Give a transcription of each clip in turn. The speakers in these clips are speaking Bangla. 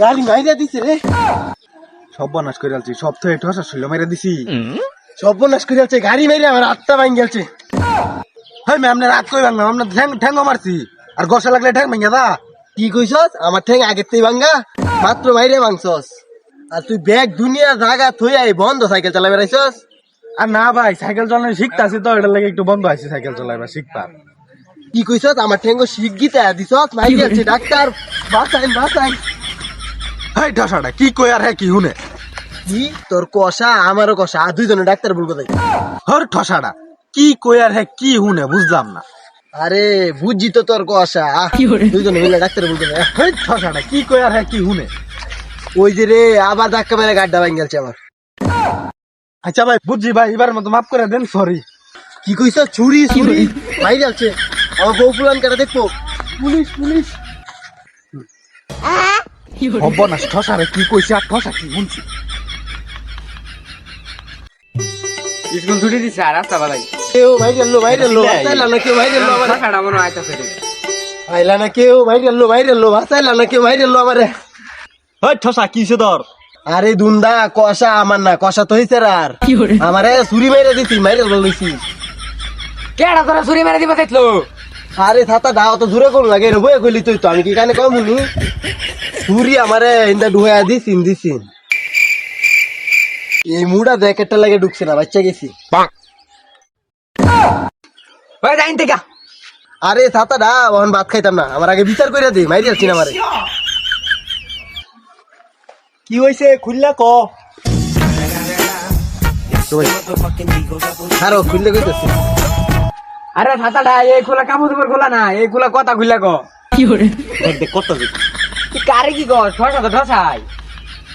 গাড়ি মাইরা দিছে রে। সর্বনাশ করে আলছি সব তো একটু হাসা ছিল মেরে দিছি। সর্বনাশ করে যাচ্ছে গাড়ি মাইরে আমার আত্মা ভাঙ গেছে হ্যাঁ ম্যাম রাত কই ভাঙলাম আমরা ঠ্যাং ঠ্যাঙ্গো মারছি। আর গসা লাগলে ঠ্যাং ভাঙা দা। কি কইছস? আমার ঠ্যাং আগের থেকে ভাঙ্গা। মাত্র মাইরে ভাঙছস। আর তুই ব্যাগ দুনিয়া জায়গা থই আই বন্ধ সাইকেল চালাই বেড়াইছস? আর না ভাই সাইকেল চালানো শিখতাছি তো এটা লাগে একটু বন্ধ আছে সাইকেল চালাইবা শিখবা। কি কইছস? আমার ঠ্যাঙ্গ শিগগিতে দিছস মাই গেছে ডাক্তার বাঁচাইন বাঁচাইন হাই ঠাসাটা কি কই আর হ্যাঁ কি হুনে কি? তোর কষা আমারও কষা আর দুইজনে ডাক্তার বলব তাই হর ঠসাটা কি কই আর হ্যাঁ কি হুনে বুঝলাম না। আরে বুঝছি তো তোর কষা। দুইজনে মিলে ডাক্তার বলব না হেই ঠসাটা কি কই আর হ্যাঁ কি হুনে ওই যে রে আবার ধাক্কা মেরে গাড্ডা ভাঙ গেছে আমার। আচ্ছা ভাই বুঝছি ভাই এবার মতো মাফ করে দেন সরি কি কইছ? ছুরি ছুরি। ভাই যাচ্ছে আমার বউ ফুলান কাটা দেখব। Police police. সর্বনাশ ঠসারে কি কইছে আর ঠসা কি? শুনছি। স্কুল ছুটি দিছে আর রাস্তা বালাই কেউ ভাই গেলো ভাই গেলো বাঁচাইলা না কেউ ভাই গেলো আমার। টাকাটা মনে আইতাছে রে। আইলা না কেউ ভাই গেলো ভাই গেলো বাঁচাইলা না কেউ ভাই গেলো আমারে। হই ঠসা কিছে ধর আরে দুন্দা কষা আমার না কষা তো হইছে আর। আমারে ছুরি মাইরে দিছি মাইরে লইছি। কেডা তোরা ছুরি মেরে দিবা দেখল? আরে থাতা দাও তো জোরে করুন লাগে রে বয়ে কইলি তুই তো আমি কি কানে কম নি ছুরি আমারে ইন্দা ডুহায়া দিছিন দিছিন। এই মুড়া জ্যাকেটটা লাগে ঢুকছে না বাচ্চা গেছি। ওই যাইন থেকে। আরে থাতা দা ওহন ভাত খাইতাম না আমার আগে বিচার করে দে মাইরি আসছি না আমারে। কি হইছে? খুললা ক। আরও খুললে কইতেছি। আরে ছাতাটা এই খোলা কাপড় চোপড় খোলা না এই খোলা কথা খুললা ক। দেখ কত তুই কারে কি কর ঠসা তো ঠসাই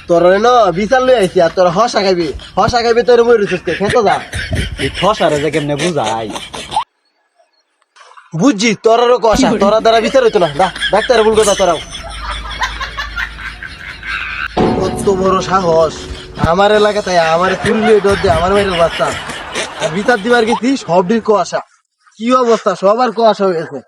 তোর ন বিচার লই আইছি আর তোর হসা খাইবি হসা খাইবি তোর বই রইছিস খেতে যা। এই ঠসারে যে কেমনে বুঝাই। বুঝছি তোরও কষা তোরা দ্বারা বিচার হইতো না। দা ডাক্তার ভুল কথা তোরাও। কত বড় সাহস। আমার এলাকাতে আমার তুললে ডর দে আমার বাইরের বাচ্চা। বিচার দিবার কি সব দিক কুয়াশা। কি অবস্থা? সবার কুয়াশা হয়ে গেছে।